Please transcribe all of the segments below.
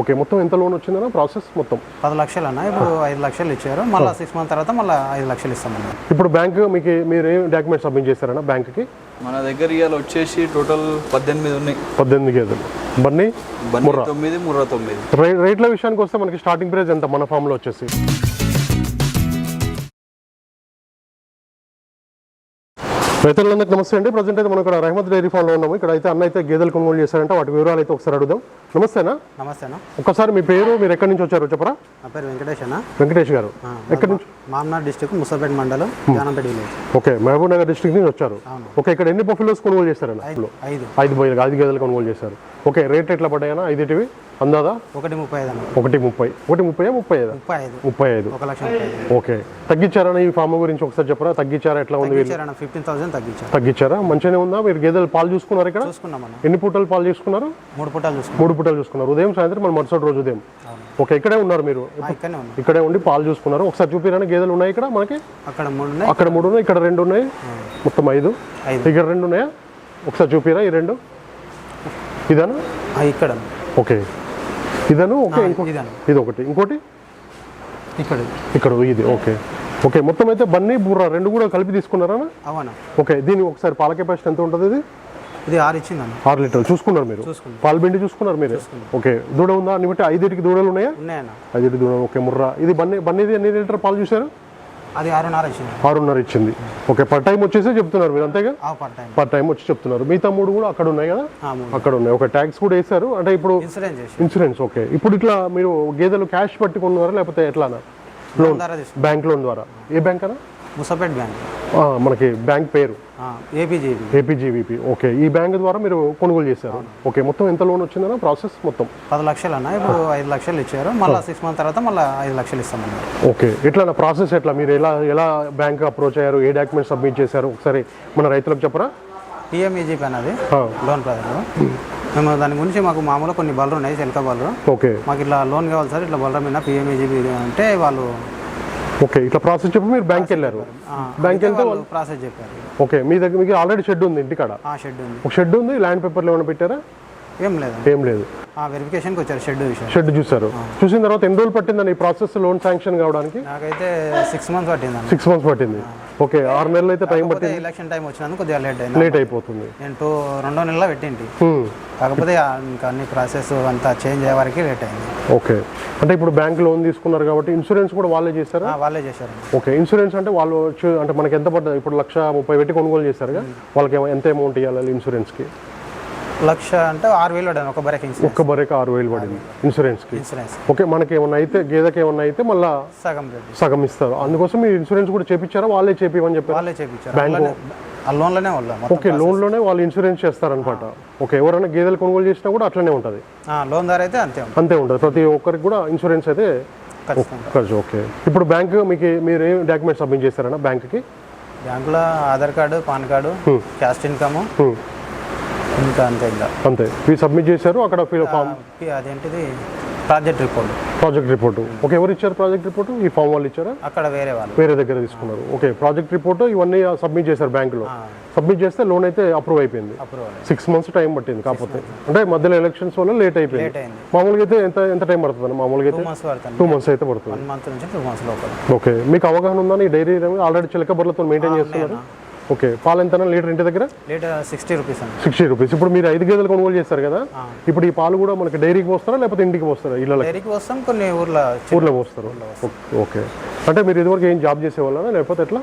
Okay మొత్తం ఎంత loan వచ్చిందన్న ప్రాసెస్ మొత్తం? పది లక్షలు అన్న ఇప్పుడు ఐదు లక్షలు ఇచ్చారు. మళ్ళీ సిక్స్ మంత్ తర్వాత మళ్ళీ ఐదు లక్షలు ఇస్తామన్న ఇప్పుడు బ్యాంక్ మీకు మీరు ఏం డాక్యుమెంట్ సబ్మిట్ చేశారన్న బ్యాంక్కి? మన దగ్గర ఇవాళ వచ్చేసి టోటల్ పద్దెనిమిది ఉన్నాయి. పద్దెనిమిది గేదెలు. బన్నీ? తొమ్మిది ముర్రా తొమ్మిది. రే రేట్ల విషయానికి వస్తే మనకి స్టార్టింగ్ ప్రైస్ ఎంత? మన ఫామ్లో వచ్చేసి? రైతులందరికీ నమస్తే అండి. ప్రజెంట్ అయితే మనం ఇక్కడ రహమత్ డైరీ ఫామ్లో ఉన్నాము. ఇక్కడ అయితే అన్న అయితే గేదెలు కొనుగోలు చేశారంటే. వాటి వివరాలు అయితే ఒకసారి అడుగుదాం. నమస్తేనా? నమస్తే అన్న ఒక్కసారి మీ పేరు మీరు ఎక్కడి నుంచి వచ్చారో చెప్పరా? నా పేరు వెంకటేష్ అన్న. వెంకటేష్ గారు. ఎక్కడి నుంచి? మామనార్ డిస్టిక్ ముసాపేట మండలం Janampeta village okay Mahabubnagar district నుంచి వచ్చారు. ఓకే ఇక్కడ ఎన్ని బఫిలోస్ కొనుగోలు చేశారన్న ఐదు. ఐదు. బయలు ఐదు గేదెలు కొనుగోలు చేశారు. ఓకే రేట్ ఎట్లా పడ్డాయన్నా? ఐదిటివి అందాదా? ఒకటి ముప్పై ఐదు ఒకటి ముప్పై. ఒకటి ముప్పై ముప్పై ఐదు ముప్పై ఐదు. ముప్పై ఐదు. ఒక లక్ష ఓకే. తగ్గించారా ఈ ఫామ్ గురించి ఒకసారి చెప్పరా? తగ్గించారా? ఎట్లా ఉంది తగ్గించారన్న ఫిఫ్టీన్ థౌసండ్ తగ్గించారు. తగ్గించారా? మంచిగానే ఉందా? మీరు గేదెలు పాలు చూసుకున్నారు ఇక్కడ? ఎన్ని పూటలు పాలు చూసుకున్నారు? మూడు చూసుకున్నాం. మూడు పూటలు చూసుకున్నారు. ఉదయం సాయంత్రం మన మరుసటి రోజు ఉదయం. ఓకే ఇక్కడే ఉన్నారు మీరు. ఇక్కడే ఉండి పాలు చూసుకున్నారు. ఒకసారి చూపిరాని? గేదెలు ఉన్నాయి ఇక్కడ మనకి? అక్కడ మూడు ఉన్నాయి. అక్కడ మూడు ఉన్నాయి ఇక్కడ రెండు ఉన్నాయి. మొత్తం ఐదు. ఇక్కడ రెండు ఉన్నాయా? ఒకసారి చూపిరా ఈ రెండు. ఇదానా? ఇక్కడ ఓకే. ఇదను? ఓకే ఇది ఒకటి ఇంకోటి? ఇక్కడ. ఇక్కడ ఇది ఓకే. ఓకే మొత్తం అయితే బన్నీ బుర్ర రెండు కూడా కలిపి తీసుకున్నారా అవునా. ఓకే దీని ఒకసారి పాల కెపాసిటీ ఎంత ఉంటుంది ఇది? ఇది ఆరు ఇచ్చిందన్న. ఆరు లీటర్లు. చూసుకున్నారు మీరు? చూసుకున్నాం. పాలు పిండి చూసుకున్నారు మీరు? ఓకే దూడ ఉందా? అని బట్టి ఐదుటికి దూడలు ఉన్నాయా? ఉన్నాయన్న. ఐదుటి దూడ ఓకే ముర్రా. ఇది బన్నీ బన్నీది ఎన్ని లీటర్ పాలు చూసారు అది ఆరున్నర ఇచ్చింది. ఆరున్నర ఇచ్చింది. ఓకే పర్ టైం వచ్చేసి చెప్తున్నారు మీరు అంతేగా పర్ టైం పర్ టైం వచ్చి చెప్తున్నారు. మిగతా మూడు కూడా అక్కడ ఉన్నాయి కదా? అక్కడ ఉన్నాయి. ఒక ట్యాక్స్ కూడా వేశారు. అంటే ఇప్పుడు ఇన్సూరెన్స్ ఇన్సూరెన్స్ ఓకే. ఇప్పుడు ఇట్లా మీరు గేదెలు క్యాష్ పట్టుకున్నారా లేకపోతే ఎట్లానా? లోన్ బ్యాంక్ లోన్ ద్వారా. ఏ బ్యాంక్ అనా ముసాపేట్ బ్యాంక్. మనకి బ్యాంక్ పేరు. ఏపీజీవీపీ ఓకే ఈ బ్యాంక్ ద్వారా మీరు కొనుగోలు చేశారు. ఓకే మొత్తం ఎంత లోన్ వచ్చిందన్న ప్రాసెస్ మొత్తం? పది లక్షలు అన్న. ఇప్పుడు ఐదు లక్షలు ఇచ్చారు. మళ్ళీ సిక్స్ మంత్ తర్వాత మళ్ళీ ఐదు లక్షలు ఇస్తామన్నారు. ఓకే ఎట్లా ప్రాసెస్ ఎట్లా? మీరు ఎలా ఎలా బ్యాంక్ అప్రోచ్ అయ్యారు? ఏ డాక్యుమెంట్ సబ్మిట్ చేశారు? ఒకసారి మన రైతులకు చెప్పరా? టీఎంఈజీపీ అన్నది లోన్ ప్రజలు మేము దాని గురించి మాకు మామూలుగా కొన్ని బలరు ఉన్నాయి చిలక బలరు ఓకే. మాకు ఇట్లా లోన్ కావాలి సార్ ఇట్లా బలరం మీద పిఎంఈజీబీ అంటే వాళ్ళు ఓకే ఇట్లా ప్రాసెస్ చెప్పి మీరు బ్యాంక్ వెళ్ళారు. బ్యాంక్ వెళ్తే ప్రాసెస్ చెప్పారు. ఓకే మీ దగ్గర మీకు ఆల్రెడీ షెడ్ ఉంది ఇంటికాడ? షెడ్ ఉంది. ఒక షెడ్ ఉంది ల్యాండ్ పేపర్లు ఏమైనా పెట్టారా? ఏం లేదండి ఏం లేదు. వెరిఫికేషన్కి వచ్చారు షెడ్ విషయం. షెడ్ చూసారు చూసిన తర్వాత ఎన్ని రోజులు పట్టిందని ఈ ప్రాసెస్ లోన్ శాంక్షన్ కావడానికి? నాకైతే సిక్స్ మంత్స్ పట్టిందండి. సిక్స్ మంత్స్ పట్టింది. ఓకే ఆరు నెలలు అయితే టైం పట్టి కాకపోతే ఎలక్షన్ టైం వచ్చినందుకు కొద్దిగా లేట్ అయింది. లేట్ అయిపోతుంది. నేను టూ రెండో నెలలో పెట్టింటి. హ్మ్. కాకపోతే ఇంకా అన్ని ప్రాసెస్ అంతా చేంజ్ అయ్యే వరకు లేట్ అయింది. ఓకే. అంటే ఇప్పుడు బ్యాంక్ లోన్ తీసుకున్నారు కాబట్టి ఇన్సూరెన్స్ కూడా వాళ్ళే చేశారా? వాళ్ళే చేశారు ఓకే ఇన్సూరెన్స్ అంటే వాళ్ళు వచ్చి అంటే మనకి ఎంత పడ్డది ఇప్పుడు లక్ష ముప్పై పెట్టి కొనుగోలు చేశారుగా. వాళ్ళకి ఏమో- ఎంత అమౌంట్ ఇవ్వాలి ఇన్సూరెన్స్కి లక్ష అంటే ఆరు వేలు పడ్డాను ఒక బరకు ఇన్సూరెన్స్ ఒక్క బరేక ఆరు వేలు పడింది ఇన్సూరెన్స్కి. ఇన్సూరెన్స్. ఓకే మనకి ఏమన్నా అయితే గేదెకి ఏమన్నా అయితే మళ్ళీ సగం సగం ఇస్తారు. అందుకోసం మీరు ఇన్సూరెన్స్ కూడా చేపించారా వాళ్ళే చేపిమని చెప్పారు? వాళ్ళే అందులోనే- ఆ లోన్లోనే వాళ్ళు ఓకే లోన్లోనే వాళ్ళు ఇన్సూరెన్స్ చేస్తారనమాట. ఓకే ఎవరైనా గేదెలు కొనుగోలు చేసినా కూడా అట్లనే ఉంటుంది. లోన్ ద్వారా అయితే అంతే ఉంటుంది. అంతే ఉంటుంది. ప్రతి ఒక్కరికి కూడా ఇన్సూరెన్స్ అయితే ఖర్చు ఓకే. ఇప్పుడు బ్యాంక్ మీకు మీరు ఏం డాక్యుమెంట్ సబ్మిట్ చేస్తారన్నా బ్యాంక్కి? బ్యాంకులో Aadhaar card PAN card caste income. ఇంకా అంతే ఇంకా. అంతే. ఇవి సబ్మిట్ చేశారు అక్కడ ఫామ్ అదేంటిది? Project report. Project report. Okay ఎవరు ఇచ్చారు ప్రాజెక్ట్ రిపోర్ట్? ఈ ఫామ్ వాళ్ళు ఇచ్చారా? అక్కడ వేరే వాళ్ళు. వేరే దగ్గర తీసుకున్నారు. ఓకే ప్రాజెక్ట్ రిపోర్ట్ ఇవన్నీ సబ్మిట్ చేశారు బ్యాంకులో. సబ్మిట్ చేస్తే లోన్ అయితే అప్రూవ్ అయిపోయింది. సిక్స్ మంత్స్ టైం పట్టింది కాకపోతే. అంటే మధ్యలో ఎలక్షన్స్ వల్ల లేట్ అయిపోయింది. మామూలుగా అయితే ఎంత ఎంత టైం పడుతుంది మామూలుగా అయితే టూ మంత్స్ అయితే పడుతుంది. ఓకే మీకు అవగాహన ఉందా ఈ డైరీ ఆల్రెడీ చిలక బర్లతో మెయింటైన్ చేస్తున్నారు? ఓకే. పాలు ఎంత లీటర్ ఇంటి దగ్గర? లీటర్ సిక్స్టీ రూపీస్ అండి. Sixty rupees. ఇప్పుడు మీరు ఐదు గేదెలు కొనుగోలు చేస్తారు కదా ఇప్పుడు ఈ పాలు కూడా మనకి డైరీకి పోస్తారా లేకపోతే ఇంటికి పోస్తారా ఇళ్ళకి? డైరీకి వస్తాం కొన్ని ఊర్లో ఊర్లో పోస్తారు. Okay, okay. అంటే మీరు ఇదివరకు ఏం జాబ్ చేసేవాళ్ళనా లేకపోతే ఎట్లా?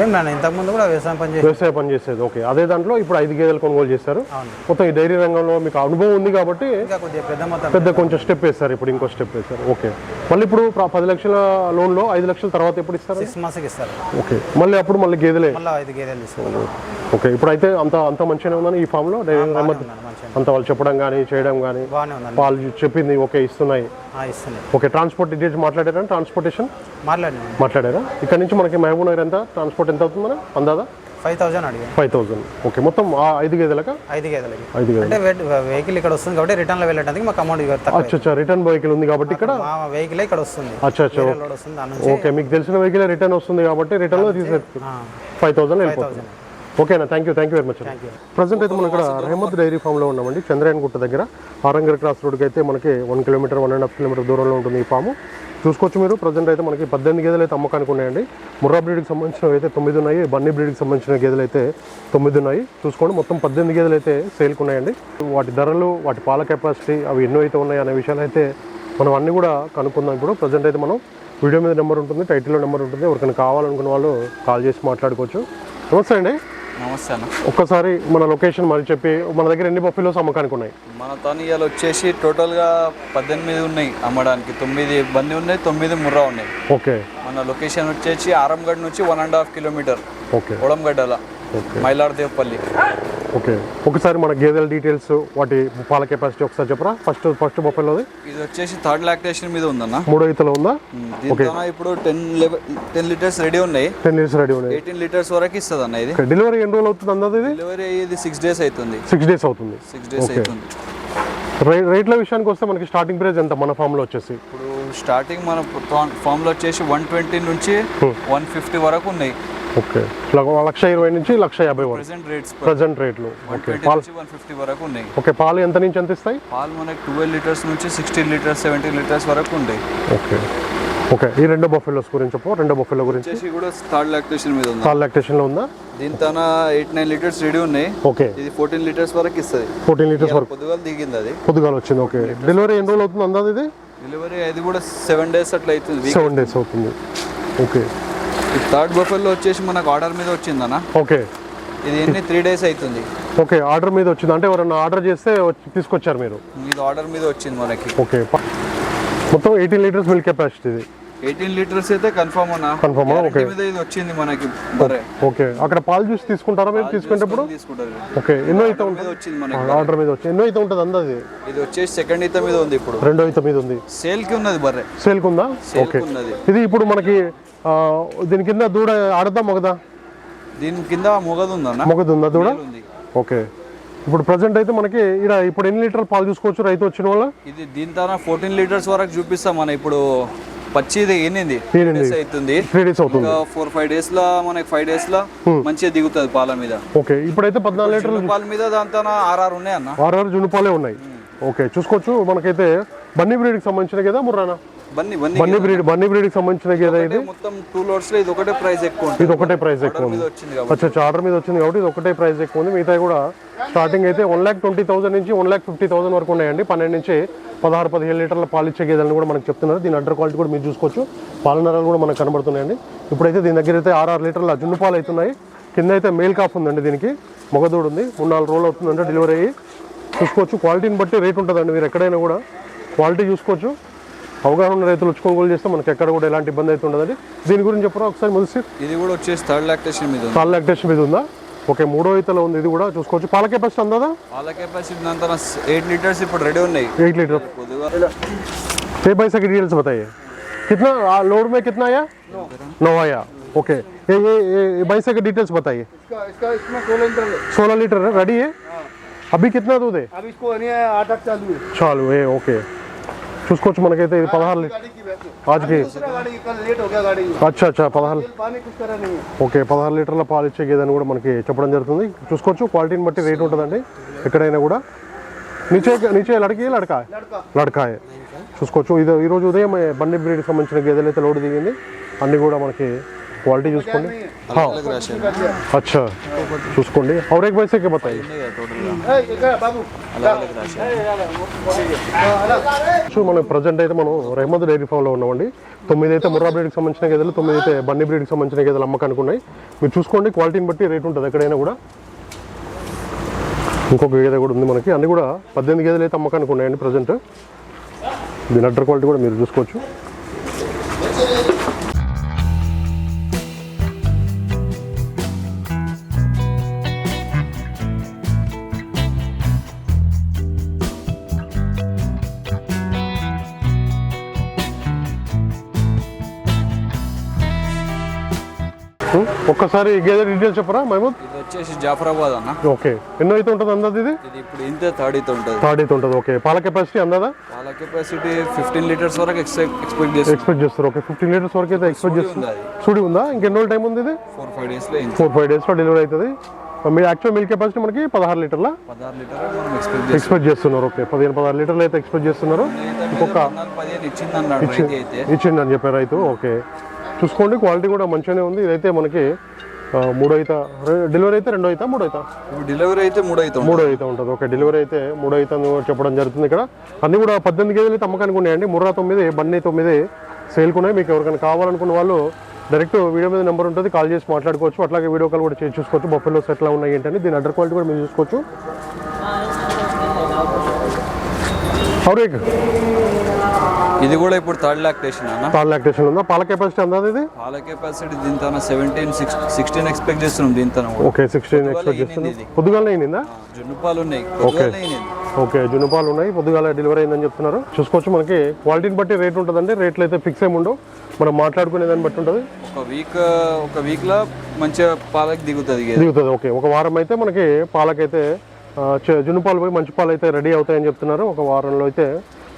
ఏం నాన్న ఇంతకుముందు కూడా వ్యవసాయం పని చేసి వ్యవసాయ పని చేసేది ఓకే. అదే దాంట్లో ఇప్పుడు ఐదు గేదెలు కొనుగోలు చేస్తారు. మొత్తం ఈ డైరీ రంగంలో మీకు అనుభవం ఉంది కాబట్టి పెద్ద కొంచెం స్టెప్ వేస్తారు ఇప్పుడు ఇంకో స్టెప్ వేస్తారు ఓకే. మళ్ళీ ఇప్పుడు పది లక్షల లోన్లో ఐదు లక్షల తర్వాత ఎప్పుడు ఇస్తారు? సిక్స్ మంత్స్కి ఇస్తారు. ఓకే. మళ్ళీ అప్పుడు మళ్ళీ గేదెలే? మళ్ళీ ఐదు గేదెలు ఓకే. ఇప్పుడైతే అంత అంత మంచిగానే ఉందని ఈ ఫామ్లో డైరీ అంత వాళ్ళు చెప్పడం కానీ చేయడం కానీ వాళ్ళు చెప్పింది ఓకే ఇస్తున్నాయి. ఓకే. ట్రాన్స్పోర్ట్ డీటెయిల్స్ మాట్లాడారా? ట్రాన్స్పోర్టేషన్ మాట్లాడారా? ఇక్కడ నుంచి మనకి మహబూబ్ నగర్ ఎంత? ట్రాన్స్పోర్ట్ ఎంత అవుతుందన్నా అందాదా? ఫైవ్ థౌజండ్ అడిగాను. Five thousand. ఓకే మొత్తం ఆ ఐదు గేదెలక? ఐదు గేదెలకి. ఐదు గేదెలు. అంటే వెహికల్ ఇక్కడ వస్తుంది కాబట్టి రిటర్న్లో వెళ్ళడానికి మాకు అమౌంట్ అచ్చా అచ్చా రిటర్న్ వెహికల్ ఉంది కాబట్టి ఇక్కడ? వెహికల్ ఇక్కడ వస్తుంది. అచ్చా అచ్చా ఓకే. మీకు తెలిసిన వెహికల్ రిటర్న్ వస్తుంది కాబట్టి రిటర్న్లో తీసే ఆ, ఫైవ్ థౌసండ్ వెళ్ళిపోతుంది. ఓకేనా thank you thank you very much present అయితే మనం ఇక్కడ రెహమద్ డైరీ ఫామ్లో ఉన్నామండి చంద్రాయన్ గుట్ట దగ్గర. ఆరంగర్ క్రాస్ రోడ్కి అయితే మనకి one kilometre one and half kilometre దూరంలో ఉంటుంది ఈ ఫాము చూసుకోవచ్చు మీరు. ప్రజెంట్ అయితే మనకి పద్దెనిమిది గేదెలు అయితే అమ్మకానికి ఉన్నాయండి. ముర్రా బ్రీడ్కి సంబంధించినవి అయితే తొమ్మిది ఉన్నాయి. బన్నీ బ్రీడ్కి సంబంధించిన గేదెలు అయితే తొమ్మిది ఉన్నాయి. చూసుకోండి మొత్తం పద్దెనిమిది గేదెలు అయితే సేల్కి ఉన్నాయండి. వాటి ధరలు వాటి పాల కెపాసిటీ అవి ఎన్నో అయితే ఉన్నాయి అనే విషయాలు అయితే మనం అన్నీ కూడా కనుక్కుందాం ఇప్పుడు. ప్రజెంట్ అయితే మనం వీడియో మీద నెంబర్ ఉంటుంది టైటిల్లో నెంబర్ ఉంటుంది. ఎవరికైనా కావాలనుకున్న వాళ్ళు కాల్ చేసి మాట్లాడుకోవచ్చు. నమస్తే అండి. నమస్తే అన్న. ఒక్కసారి మన లొకేషన్ మరి చెప్పి మన దగ్గర ఎన్ని బఫెలోస్ అమ్మకానికి ఉన్నాయి? మన తను ఇవాళ వచ్చేసి టోటల్గా పద్దెనిమిది ఉన్నాయి అమ్మడానికి. తొమ్మిది బండి ఉన్నాయి తొమ్మిది ముర్రా ఉన్నాయి. ఓకే. మన లొకేషన్ వచ్చేసి ఆరంగడ్ నుంచి one and half kilometre. Okay. ఒడంగడ్డల Mylardevpally okay. ఒకసారి మన గేదెల డీటెయిల్స్ వాటి పాల కెపాసిటీ ఒకసారి చెప్పరా? ఫస్ట్ ఫస్ట్ బఫెలోది ఇది వచ్చేసి థర్డ్ లాక్టేషన్ మీద ఉందన్న. మూడో ఈతలో ఉందా? దీంతో ఇప్పుడు టెన్ టెన్ లీటర్స్ రెడీ ఉన్నాయి. టెన్ ఇయర్స్ రెడీ ఉన్నాయి. ఎయిటీన్ లీటర్స్ వరకు ఇస్తుంది అన్న ఇది. ఓకే. డెలివరీ ఎన్ని రోజులు అవుతుంది అందది ఇది? డెలివరీ అయ్యేది సిక్స్ డేస్ అవుతుంది. సిక్స్ డేస్ అవుతుంది. సిక్స్ డేస్ అవుతుంది. రేట్ల విషయానికి వస్తే మనకి స్టార్టింగ్ ప్రైస్ ఎంత మన ఫామ్లో వచ్చేసి? ఇప్పుడు స్టార్టింగ్ మన ఫామ్లో వచ్చేసి వన్ ట్వంటీ నుంచి వన్ ఫిఫ్టీ వరకు ఉన్నాయి. ఓకే. ల- లక్ష ఇరవై నుంచి లక్ష యాభై వరకు. ప్రెసెంట్ రేట్స్ ప్రజెంట్ రేట్లు ఓకే. పాలు వన్ ఫిఫ్టీ వరకు ఉన్నాయి. ఓకే పాలు ఎంత నుంచి ఎంత ఇస్తాయి? పాలు మనకి ట్వెల్వ్ లీటర్స్ నుంచి సిక్స్టీన్ లీటర్స్ సెవెంటీన్ లీటర్స్ వరకు ఉంటాయి. ఓకే. ఓకే ఈ రెండో బఫెలోస్ గురించి చెప్పు రెండో బఫెలో గురించి. కూడా థర్డ్ లాక్టేషన్ మీద ఉంది? కాల్ లాక్టేషన్లో ఉందా? దీని తన ఎయిట్ నైన్ లీటర్స్ రెడీ ఉన్నాయి. ఓకే. ఇది ఫోర్టీన్ లీటర్స్ వరకు ఇస్తుంది. ఫోర్టీన్ లీటర్స్ వరకు. పొద్దుగాల దిగింది అది. పొద్దుగాల వచ్చింది ఓకే. డెలివరీ ఎన్ని రోజులు అవుతుంది అందాది ఇది? డెలివరీ అది కూడా సెవెన్ డేస్ అట్లా అవుతుంది సెవెన్ డేస్ అవుతుంది. ఓకే. థర్డ్ బఫెల్లో వచ్చేసి మనకు ఆర్డర్ మీద వచ్చిందన్న. ఓకే. ఇది ఎన్ని? త్రీ డేస్ అవుతుంది. ఓకే ఆర్డర్ మీద వచ్చింది? అంటే ఎవరైనా ఆర్డర్ చేస్తే తీసుకొచ్చారు మీరు? ఇది ఆర్డర్ మీద వచ్చింది మనకి. ఓకే మొత్తం ఎయిటీన్ లీటర్స్ మిల్క్ కెపాసిటీ ఇది. ఎయిటీన్ లీటర్స్ అయితే కన్ఫర్మ్ అన్న? Guarantee Okay. మీద ఇది వచ్చింది మనకి ఓకే అక్కడ పాలు జ్యూస్ తీసుకుంటారా మీరు తీసుకునేటప్పుడు? ఓకే ఎన్నో అయితే వచ్చింది మనకి ఆర్డర్ మీద వచ్చి ఎన్నో అయితే ఉంటుంది అందాది ఇది వచ్చేసి సెకండ్ ఈత మీద ఉంది ఇప్పుడు. రెండో అయితే మీద ఉంది. సేల్కి ఉన్నది బర్రె. ఉందా? సేల్ ఓకే కి ఉన్నది. ఇది ఇప్పుడు మనకి దీని కింద దూడ ఆడదా మొగదా దీని కింద మొగదు ఉందన్న మొగదు ఉందా దూడ? ఉంది. ఓకే ఇప్పుడు ప్రజెంట్ అయితే మనకి ఇక్కడ ఇప్పుడు ఎన్ని లీటర్ పాలు చూసుకోవచ్చు రైతు వచ్చిన వల్ల ఇది దీని తన ఫోర్టీన్ లీటర్స్ వరకు చూపిస్తాం మన ఇప్పుడు పచ్చిది ఎన్నింది అవుతుంది. త్రీ డేస్ అవుతుంది. ఫోర్ ఫైవ్ డేస్ లా మనకి ఫైవ్ డేస్ లా మంచిగా దిగుతుంది పాల మీద. ఓకే ఇప్పుడైతే పద్నాలుగు లీటర్లు చిన్న పాల మీద దాని తన ఆర్ఆర్ ఉన్నాయి అన్న. ఆరు జున్ను పాలే ఉన్నాయి ఓకే చూసుకోవచ్చు. మనకైతే బన్నీ బ్రీడ్కి సంబంధించిన గేదా ముర్రానా? బన్నీ బన్నీ బన్నీ బ్రీడ్ బన్నీ బ్రీడ్కి సంబంధించిన గేదా ఇది? మొత్తం టూ లోడ్స్లో ఇది ఒకటే ప్రైస్ ఎక్కువ ఉంటుంది. ఇది ఒకటే ప్రైస్ ఎక్కువ ఉంది. అచ్చా ఆర్డర్ మీద వచ్చింది కాబట్టి ఇది ఒకటే ప్రైస్ ఎక్కువ ఉంది. మిగతా కూడా స్టార్టింగ్ అయితే వన్ ల్యాక్ ట్వంటీ థౌసండ్ నుంచి వన్ ల్యాక్ ఫిఫ్టీ థౌసండ్ వరకు ఉన్నాయండి. పన్నెండు నుంచి పదహారు పదిహేను లీటర్ల పాలు ఇచ్చే గేదెలను కూడా మనకు చెప్తున్నారు. దీని అడ్డర్ క్వాలిటీ కూడా మీరు చూసుకోవచ్చు. పాల నరాలు కూడా మనకు కనబడుతున్నాయండి. ఇప్పుడైతే దీని దగ్గర అయితే ఆరు లీటర్ల జున్ను పాలు అవుతున్నాయి కింద అయితే మేల్ కాఫ్ ఉందండి దీనికి. మొగదూడు ఉంది. మూడు నాలుగు రోజులు అవుతుందంటే డెలివరీ అయ్యి. చూసుకోవచ్చు. క్వాలిటీని బట్టి రేట్ ఉంటుందండి మీరు ఎక్కడైనా కూడా. క్వాలిటీ చూసుకోవచ్చు. అవగాహన ఉన్న రైతులు వచ్చి కొనుగోలు చేస్తే మనకి ఎక్కడ కూడా ఎలాంటి ఇబ్బంది అయితే ఉండదండి. దీని గురించి చెప్పరా ఒకసారి మొదటి ఇది కూడా వచ్చేసి థర్డ్ లాక్టేషన్ మీద పాల లాక్టేషన్ మీద ఉందా? ఓకే మూడో ఈతలో ఉంది ఇది కూడా చూసుకోవచ్చు పాల కెపాసిటీ అందా పాల కెపాసిటీ దాని తన ఎయిట్ లీటర్స్ ఇప్పుడు రెడీ ఉన్నాయి एट लीटर పొద్దుగా ये पैसा की डिटेल्स बताइए कितना आ, लोड में कितना आया नौ आया ओके ये ये ये ये पैसा की डिटेल्स बताइए इसका इसका इसमें सोलह लीटर है सोलह लीटर है रेडी है अभी कितना दूध है अब इसको नहीं है आठ आठ चालू है చాలు ఏ ఓకే చూసుకోవచ్చు మనకైతే ఇది పదహారు లీటర్ गाड़ी की वैसे ఆజ్కి दूसरा गाड़ी कल लेट हो गया गाड़ी అచ్చా అచ్చా పదహారు पानी कुछ करा नहीं है ఓకే పదహారు లీటర్ల పాలు ఇచ్చే గేదని కూడా మనకి చెప్పడం జరుగుతుంది చూసుకోవచ్చు క్వాలిటీని బట్టి రేట్ ఉంటుందండి ఎక్కడైనా కూడా నీచే నీచే లడకి లడకా लड़का లడకాయ చూసుకోవచ్చు ఇది ఈరోజు ఉదయం బండి బ్రీడ్కి సంబంధించిన గేదెలు అయితే లోడ్ దిగింది అన్ని కూడా మనకి క్వాలిటీ చూసుకోండి हाँ अच्छा చూసుకోండి और एक पैसे के बताइए ए, एक है, बाबू సో మనం ప్రజెంట్ అయితే మనం రెహమద్ డైరీ ఫామ్లో ఉన్నామండి తొమ్మిది అయితే ముర్రా బ్రీడ్కి సంబంధించిన గేదెలు తొమ్మిది అయితే బన్నీ బ్రీడ్కి సంబంధించిన గేదెలు అమ్మకానికి ఉన్నాయి మీరు చూసుకోండి క్వాలిటీని బట్టి రేట్ ఉంటుంది ఎక్కడైనా కూడా ఇంకొక గేదె కూడా ఉంది మనకి అన్ని కూడా పద్దెనిమిది గేదెలు అయితే అమ్మకానికి ఉన్నాయండి ప్రజెంట్ దీని అడ్డర్ క్వాలిటీ కూడా మీరు చూసుకోవచ్చు ఒక్కసారి గేదె డీటెయిల్స్ చెప్పరా మహమూద్? ఇది వచ్చేసి జాఫరాబాద్ అన్న. ఓకే. ఎన్నో అయితే ఉంటుంది అందాది ఇది? ఇది ఇప్పుడు ఇంతే థర్డ్ అయితే ఉంటుంది. థర్డ్ అయితే ఉంటుంది ఓకే. పాల కెపాసిటీ అందాదా పాల కెపాసిటీ ఫిఫ్టీన్ లీటర్స్ వరకు ఎక్స్పెక్ట్ చేస్తుంది ఎక్స్పెక్ట్ చేస్తారు ఓకే. ఫిఫ్టీన్ లీటర్స్ వరకు అయితే ఎక్స్పెక్ట్ చేస్తారు. ఉంది అది సుడి ఉందా? ఇంకెన్నో టైం ఉంది ఇది? Four five days four five డేస్లో డెలివరీ అవుతుంది. మీ యాక్చువల్ మిల్క్ కెపాసిటీ మనకి పదహారు లీటర్ల? ఎక్స్పెక్ట్ చేస్తున్నారు ఓకే. పదిహేను పదహారు లీటర్లు అయితే ఎక్స్పెక్ట్ చేస్తున్నారు. ఇంకొక చేస్తాం పదిహేను ఇచ్చింది అన్నాడు రైతు అయితే. ఇచ్చిండని చెప్పారు రైతు ఓకే. చూసుకోండి క్వాలిటీ కూడా మంచిగానే ఉంది. ఇదైతే మనకి మూడో అయితే డెలివరీ అయితే రెండో అయితే మూడో అయితే డెలివరీ అయితే మూడు అవుతాం మూడో అయితే ఉంటుంది. ఓకే డెలివరీ అయితే మూడో అయితే అని చెప్పడం జరుగుతుంది ఇక్కడ. అన్ని కూడా పద్దెనిమిది కేజీలు అయితే అమ్మకానికి ఉన్నాయండి. ముర్రా తొమ్మిది బన్నీ తొమ్మిది సేల్కి ఉన్నాయి. మీకు ఎవరికైనా కావాలనుకున్న వాళ్ళు డైరెక్ట్ వీడియో మీద నెంబర్ ఉంటుంది. కాల్ చేసి మాట్లాడుకోవచ్చు. అట్లాగే వీడియో కాల్ కూడా చేసి చూసుకోవచ్చు. బొఫెలోస్ ఎట్లా ఉన్నాయి ఏంటని. దీని అడ్డర్ క్వాలిటీ కూడా మీరు చూసుకోవచ్చు. అవురేక్ ఇది కూడా ఇప్పుడు థర్డ్ లాక్టేషన్ అన్న. పాల లాక్టేషన్ ఉందా? పాల కెపాసిటీ అందాది ఇది? పాల కెపాసిటీ దీంతో సెవెంటీన్ సిక్స్ సిక్స్టీన్ ఎక్స్పెక్ట్ చేస్తున్నాం దీంతో ఓకే సిక్స్టీన్ ఎక్స్పెక్ట్ చేస్తున్నాం. పొద్దుగానే అయిందా జున్ను పాలు ఉన్నాయి అయినాయి. ఓకే జునుపాలు ఉన్నాయి. పొద్దుగాల డెలివరీ అయిందని చెప్తున్నారు. చూసుకోవచ్చు మనకి. క్వాలిటీని బట్టి రేట్ ఉంటుందండి. రేట్లు అయితే ఫిక్స్ ఏమి ఉండవు. మనం మాట్లాడుకునే దాన్ని బట్టి ఉంటుంది. ఒక వీక్ ఒక వీక్లో మంచిగా పాలకి దిగుతుంది దిగుతుంది. ఓకే ఒక వారం అయితే మనకి పాలకైతే ఆ, చ- జున్నుపాలు పోయి మంచి పాలు అయితే రెడీ అవుతాయని చెప్తున్నారు. ఒక వారంలో అయితే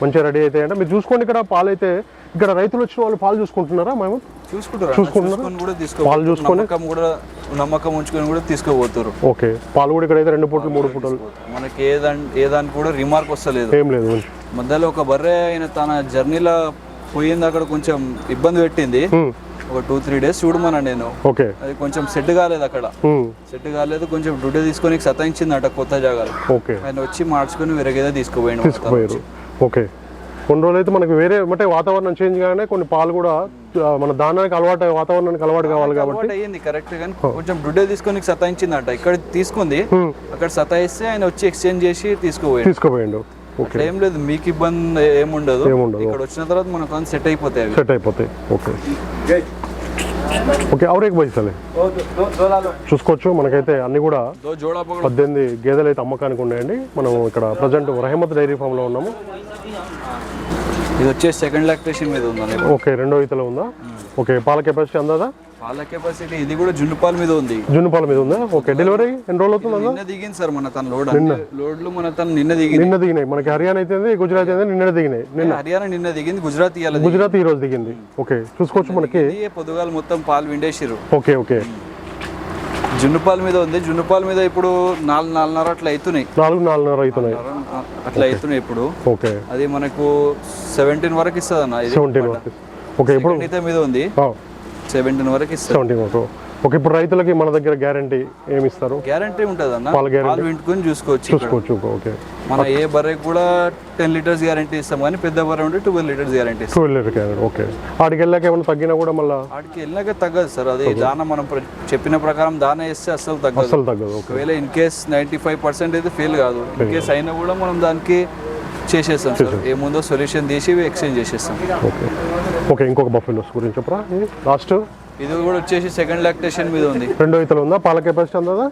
మంచిగా రెడీ అంటే మీరు చూసుకోండి ఇక్కడ పాలు అయితే ఇక్కడ రైతులు వచ్చిన వాళ్ళు పాలు చూసుకుంటున్నారా మేము చూసుకుంటారు. చూసుకుంటున్నారా? పాలు చూసుకొని? నమ్మకం కూడా నమ్మకం ఉంచుకొని కూడా తీసుకోబోతారు ఓకే. పాలు కూడా ఇక్కడైతే రెండు పూటలు మూడు పూటలు. మనకి ఏదాని ఏదానికి కూడా రిమార్క్ వస్తలేదు. ఏం లేదు మధ్యలో ఒక బర్రె ఆయన తన జర్నీలో పోయింది అక్కడ కొంచెం ఇబ్బంది పెట్టింది. ఒక టూ త్రీ డేస్ చూడమన్నా నేను. ఓకే. అది కొంచెం సెట్ కాలేదు అక్కడ. సెట్ కాలేదు కొంచెం డుడ్డే తీసుకొని సతాయించింది అట కొత్త జాగాలు. ఓకే. ఆయన వచ్చి మార్చుకొని తీసుకుపోయాడు. తీసుకుపోయారు. ఓకే. కొన్ని రోజులు అయితే మనకి వేరే అంటే వాతావరణం చేంజ్ కాగానే కొన్ని పాలు కూడా మన దానానికి అలవాటు వాతావరణానికి అలవాటు కావాలి కాబట్టి. అలవాటు అయ్యింది కరెక్ట్ కానీ కొంచెం డుడ్డే తీసుకొని సతాయించింది అట ఇక్కడ తీసుకుంది. అక్కడ సతాయిస్తే ఆయన వచ్చి ఎక్స్చేంజ్ చేసి తీసుకుపోయాడు. తీసుకుపోయిండు. ఏం లేదు మీకు ఇబ్బంది ఏముండదు. ఏముండదు. ఇక్కడ వచ్చిన తర్వాత మనకు సెట్ అయిపోతాయి సెట్ అయిపోతాయి. ఓకే. ఓకే అవురేక్ బైస్ అలే చూసుకోవచ్చు మనకైతే అన్ని కూడా పద్దెనిమిది గేదెలు అయితే అమ్మకానికి ఉన్నాయండి. మనం ఇక్కడ ప్రజెంట్ రహమత్ డైరీ ఫామ్లో ఉన్నాము. ఇది వచ్చే సెకండ్ లాక్టేషన్ మీద ఓకే రెండో ఈతలో ఉందా? ఓకే పాల కెపాసిటీ అందాదా పాల కెపాసిటీ ఇది కూడా జున్ను పాల మీద ఉంది. జున్ను పాల మీద ఉందా? ఓకే డెలివరీ ఎన్ని రోజులు అవుతుంది నిన్న దిగింది సార్ మన తన లోడ్. లోడ్లు మన తన నిన్న దిగింది. నిన్న దిగినాయి. మనకి హర్యానా అయితే గుజరాత్ అయితే నిన్న దిగినాయి. నిన్న. హర్యానా నిన్న దిగింది గుజరాత్ ఇవాళ. గుజరాత్ ఈ రోజు దిగింది. ఓకే చూసుకోవచ్చు మనకి. పొద్దుగాల మొత్తం పాలు విండేసిరు ఓకే ఓకే. జున్ను పాల మీద ఉంది. జున్ను పాల మీద ఇప్పుడు నాలుగు నాలుగున్నర అట్లా అవుతున్నాయి. నాలుగు నాలుగున్నర అవుతున్నాయి. అట్లా అవుతున్నాయి ఇప్పుడు. ఓకే. అది మనకు సెవెంటీన్ వరకు ఇస్తుంది అన్న ఇది సెవెంటీన్ వరకు. ఓకే ఇప్పుడు మీద ఉంది. సెవెంటీన్ వరకు సెవెంటీన్ వరకు. ఓకే ఇప్పుడు రైతులకి మన దగ్గర గ్యారంటీ ఏమి ఇస్తారు గ్యారంటీ ఉంటుంది అన్న. పాల. పాలు వింటుకొని చూసుకోవచ్చు. చూసుకోవచ్చు ఓకే. మన ఏ బర్రెకి కూడా టెన్ లీటర్స్ గ్యారంటీ ఇస్తాం కానీ పెద్ద బర్రె ఉంటే ట్వెల్వ్ లీటర్స్ గ్యారంటీ ఇస్తాం. టూ వీలర్ క్యారెట్ ఓకే. ఆడికి వెళ్ళాక ఏమైనా తగ్గినా కూడా మళ్ళీ వాటికి వెళ్ళాక తగ్గదు సార్. అదే దాన మనం చెప్పిన ప్రకారం దాన వేస్తే అస్సలు తగ్గదు. అసలు తగ్గదు ఒకవేళ in case ninety five percent అయితే ఫెయిల్ కాదు. ఇన్ కేస్ అయినా కూడా మనం దానికి చేసేస్తాం సార్. ఏముందో సొల్యూషన్ తీసి ఎక్స్చేంజ్ చేసేస్తాం. ఓకే. ఓకే ఇంకొక బఫెలోస్ గురించి చెప్పరా. లాస్ట్. ఇది కూడా వచ్చేసి సెకండ్ లాక్టేషన్ మీద ఉంది. రెండో ఇతలు ఉందా? పాల కెపాసిటీ అందా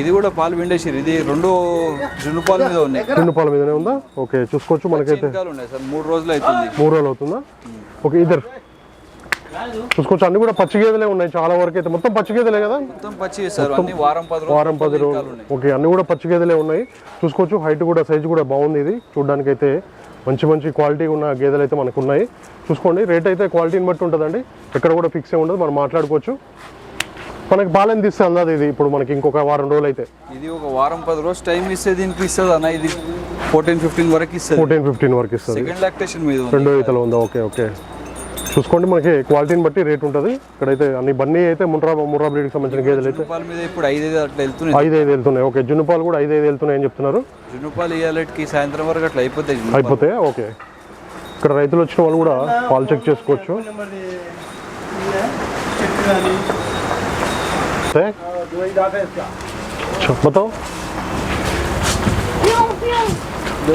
ఇది కూడా పాలు విండేసిరు ఇది రెండు జున్ను పాలు మీద ఉన్నాయి రెండు పాల మీదనే ఉందా? ఓకే చూసుకోవచ్చు మనకైతే. సార్. మూడు రోజులు అవుతుంది. మూడు రోజులు అవుతుందా? ఓకే ఇద్దరు. చూసుకోవచ్చు అన్ని కూడా పచ్చి గేదెలే ఉన్నాయి చాలా వరకు అయితే. మొత్తం పచ్చి గేదెలే కదా? మొత్తం పచ్చి అన్ని వారం పది వారం పది రోజులు. ఓకే అన్ని కూడా పచ్చి గేదెలే ఉన్నాయి. చూసుకోవచ్చు హైట్ కూడా సైజు కూడా బాగుంది ఇది. చూడడానికి అయితే మంచి మంచి క్వాలిటీ ఉన్న గేదెలు అయితే మనకు ఉన్నాయి చూసుకోండి రేట్ అయితే క్వాలిటీని బట్టి ఉంటుందండి. ఎక్కడ కూడా ఫిక్స్ ఏ ఉండదు మనం మాట్లాడుకోవచ్చు. మనకి పాలెం తీస్తే అన్నది ఇది ఇప్పుడు మనకి ఇంకొక వారం రోజులు అయితే ఇది ఒక వారం పది రోజులు టైం ఇస్తే దీనికి ఇస్తుంది అన్న? ఇది ఫోర్టీన్ ఫిఫ్టీన్ వరకు ఇస్తుంది. ఫోర్టీన్ ఫిఫ్టీన్ వరకు ఇస్తుంది. సెకండ్ లాక్టేషన్ మీద ఉంది. రెండో ఈతలో ఉందా? Okay okay. చూసుకోండి మనకి క్వాలిటీని బట్టి రేట్ ఉంటుంది. ఇక్కడైతే అన్ని బన్నీ అయితే ముర్రా ముర్రా బ్రీడ్కి సంబంధించిన గేదెలు అయితే ఇప్పుడు ఐదు ఐదు వెళ్తున్నాయి. ఐదు ఓకే జునుపాలు కూడా ఐదు ఐదు వెళ్తున్నాయి అని చెప్తున్నారు. జున్నుపాలు సాయంత్రం వరకు అట్లా అయిపోతాయి అయిపోతాయి? ఓకే. ఇక్కడ రైతులు వచ్చిన వాళ్ళు కూడా పాలు చెక్ చేసుకోవచ్చు. మొత్తం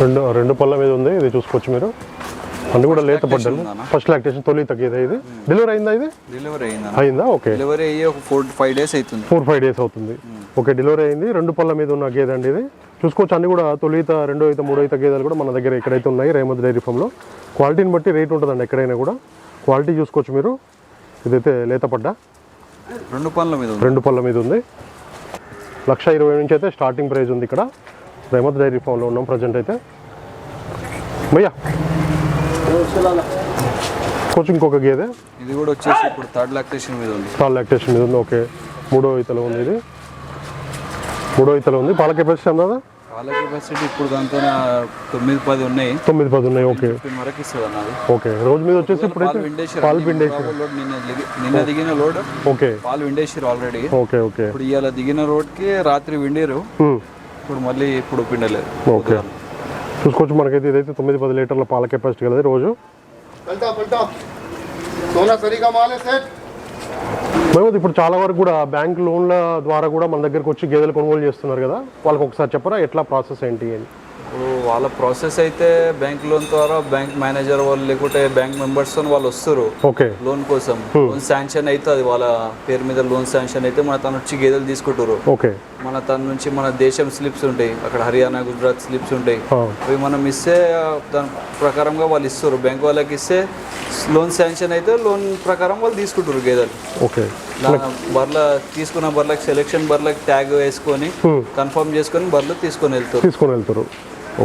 రెండు రెండు పళ్ళ మీద ఉంది. ఇది చూసుకోవచ్చు మీరు. అది కూడా లేత పడ్డాను. ఫస్ట్ లాక్టేషన్ తొలి తగ్గేది ఇది? Hmm. డెలివరీ అయిందా ఇది? డెలివరీ అయిందా అయిందా? ఓకే డెలివరీ అయ్యి ఒక ఫోర్ ఫైవ్ డేస్ అవుతుంది. ఫోర్ ఫైవ్ డేస్ అవుతుంది. Hmm. ఓకే డెలివరీ అయింది. రెండు పళ్ళ మీద ఉన్న గేదె అండి ఇది. చూసుకోవచ్చు అన్ని కూడా తొలిత రెండో అయితే మూడో అయితే గేదెలు కూడా మన దగ్గర ఎక్కడైతే ఉన్నాయి రేమద్ డైరీ ఫామ్లో. క్వాలిటీని బట్టి రేట్ ఉంటుందండి ఎక్కడైనా కూడా. క్వాలిటీ చూసుకోవచ్చు మీరు. ఇదైతే లేత పడ్డ. రెండు పళ్ళ మీద రెండు పళ్ళ మీద ఉంది. లక్ష ఇరవై నుంచి అయితే స్టార్టింగ్ ప్రైస్ ఉంది ఇక్కడ. రేమద్ డైరీ ఫామ్లో ఉన్నాం ప్రజెంట్ అయితే. భయ్యా. కొంచెం ఇంకొక గేదె. ఇది కూడా వచ్చేసి ఇప్పుడు థర్డ్ లాక్టేషన్ మీద ఉంది. స్టాల్ లాక్టేషన్ మీద ఉంది. ఓకే. మూడో ఈతలో ఉంది ఇది. మూడో ఇతలు ఉంది. పాల కెపాసిటీ అందా వాళ్ళ కెపాసిటీ ఇప్పుడు దాంతో తొమ్మిది పది ఉన్నాయి. తొమ్మిది పది ఉన్నాయి. ఓకే. వరకు ఇస్తుంది అన్నది ఓకే. రోజు మీద వచ్చేసి ఇప్పుడైతే పాలు పాలు పిండేసి లోడ్ నిన్న దిగి- నిన్న దిగిన లోడ్ ఓకే. పాలు విండేసారు ఆల్రెడీ ఓకే ఓకే. ఇప్పుడు ఇవాళ దిగిన రోడ్కి రాత్రి విండేరు హ్మ్. ఇప్పుడు మళ్ళీ ఇప్పుడు పిండలేదు. ఓకే. చూసుకోవచ్చు మనకైతే ఇదైతే తొమ్మిది పది లీటర్ల పాల కెపాసిటీ కదా రోజు. ఇప్పుడు చాలా వరకు కూడా బ్యాంక్ లోన్ల ద్వారా కూడా మన దగ్గరకు వచ్చి గేదెలు కొనుగోలు చేస్తున్నారు కదా. వాళ్ళకి ఒకసారి చెప్పరా ఎట్లా ప్రాసెస్ ఏంటి అని? వాళ్ళ ప్రాసెస్ అయితే బ్యాంక్ లోన్ ద్వారా బ్యాంక్ మేనేజర్ వాళ్ళు లేకుంటే బ్యాంక్ మెంబర్స్తో వాళ్ళు వస్తారు. ఓకే. లోన్ కోసం. లోన్ శాంక్షన్ అవుతుంది వాళ్ళ పేరు మీద లోన్ శాంక్షన్ అయితే మన తను వచ్చి గేదెలు తీసుకుంటారు. ఓకే. మన తన నుంచి మన దేశం స్లిప్స్ ఉంటాయి. అక్కడ హర్యానా గుజరాత్ స్లిప్స్ ఉంటాయి. అవి మనం ఇస్తే దాని ప్రకారంగా వాళ్ళు ఇస్తారు. బ్యాంక్ వాళ్ళకి ఇస్తే లోన్ శాంక్షన్ అయితే లోన్ ప్రకారం వాళ్ళు తీసుకుంటారు గేదెలు. ఓకే. బర్ల తీసుకున్న బర్లకు సెలెక్షన్ బర్లకు ట్యాగ్ వేసుకొని కన్ఫర్మ్ చేసుకొని బర్లు తీసుకొని వెళ్తారు. తీసుకొని వెళ్తారు.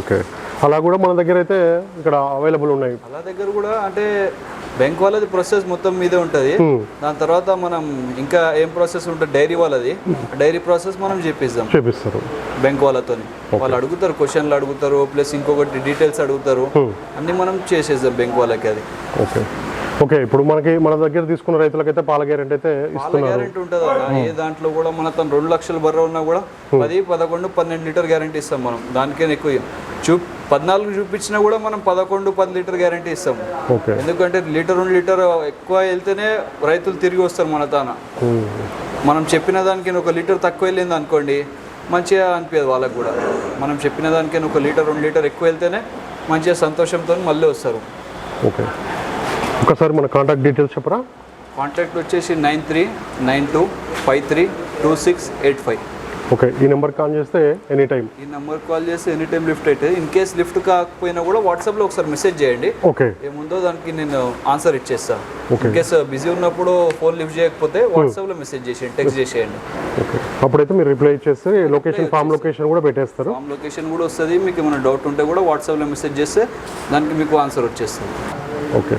ఓకే. అలా కూడా మన దగ్గర అయితే ఇక్కడ అవైలబుల్ ఉన్నాయి. అలా దగ్గర కూడా అంటే బ్యాంక్ వాళ్ళది ప్రాసెస్ మొత్తం మీదే ఉంటుంది. దాని తర్వాత మనం ఇంకా ఏం ప్రాసెస్ ఉంటుంది? డైరీ వాళ్ళది. డైరీ ప్రాసెస్ మనం చేపిస్తాం. చేపిస్తారు. బ్యాంక్ వాళ్ళతో వాళ్ళు అడుగుతారు క్వశ్చన్లు అడుగుతారు ప్లస్ ఇంకొకటి డీటెయిల్స్ అడుగుతారు. అన్ని మనం చేసేద్దాం బ్యాంక్ వాళ్ళకి అది. ఓకే. ఓకే ఇప్పుడు మనకి మన దగ్గర తీసుకున్న రైతులకైతే పాల గ్యారెంటీ అయితే ఇస్తున్నారు. గ్యారెంటీ ఉంటుంది ఏ దాంట్లో కూడా మన తను రెండు లక్షల బర్ర ఉన్నా కూడా పది పదకొండు పన్నెండు లీటర్ గ్యారెంటీ ఇస్తాం మనం. దానికైనా ఎక్కువ చూ పద్నాలుగు చూపించినా కూడా మనం పదకొండు పది లీటర్ గ్యారెంటీ ఇస్తాం. ఎందుకంటే లీటర్ రెండు లీటర్ ఎక్కువ వెళ్తేనే రైతులు తిరిగి వస్తారు మన తాన. మనం చెప్పిన దానికి ఒక లీటర్ తక్కువ వెళ్ళింది అనుకోండి మంచిగా అనిపించదు వాళ్ళకు కూడా. మనం చెప్పిన దానికి ఒక లీటర్ రెండు లీటర్ ఎక్కువ వెళ్తేనే మంచిగా సంతోషంతో మళ్ళీ వస్తారు. ఓకే. ఒకసారి మన కాంటాక్ట్ డీటెయిల్స్ చెప్పరా? కాంటాక్ట్ వచ్చేసి nine three nine two five three two six eight five. Okay ఈ నెంబర్ కాల్ చేస్తే ఎనీ టైం ఈ నెంబర్ కాల్ చేసి ఎనీ టైం లిఫ్ట్ అయితే ఇన్ కేస్ లిఫ్ట్ కాకపోయినా కూడా వాట్సాప్లో ఒకసారి మెసేజ్ చేయండి. ఓకే. ఏముందో దానికి నేను ఆన్సర్ ఇచ్చేస్తాను ఇన్ కేస్ బిజీ ఉన్నప్పుడు ఫోన్ లిఫ్ట్ చేయకపోతే వాట్సాప్లో మెసేజ్ చేసేయండి టెక్స్ట్ చేసేయండి. ఓకే. అప్పుడైతే మీరు రిప్లై ఇచ్చేస్తే లొకేషన్ ఫామ్ లొకేషన్ కూడా పెట్టేస్తారు. ఫామ్ లొకేషన్ కూడా వస్తుంది. మీకు ఏమైనా డౌట్ ఉంటే కూడా వాట్సాప్లో మెసేజ్ చేస్తే దానికి మీకు ఆన్సర్ వచ్చేస్తుంది. ఓకే.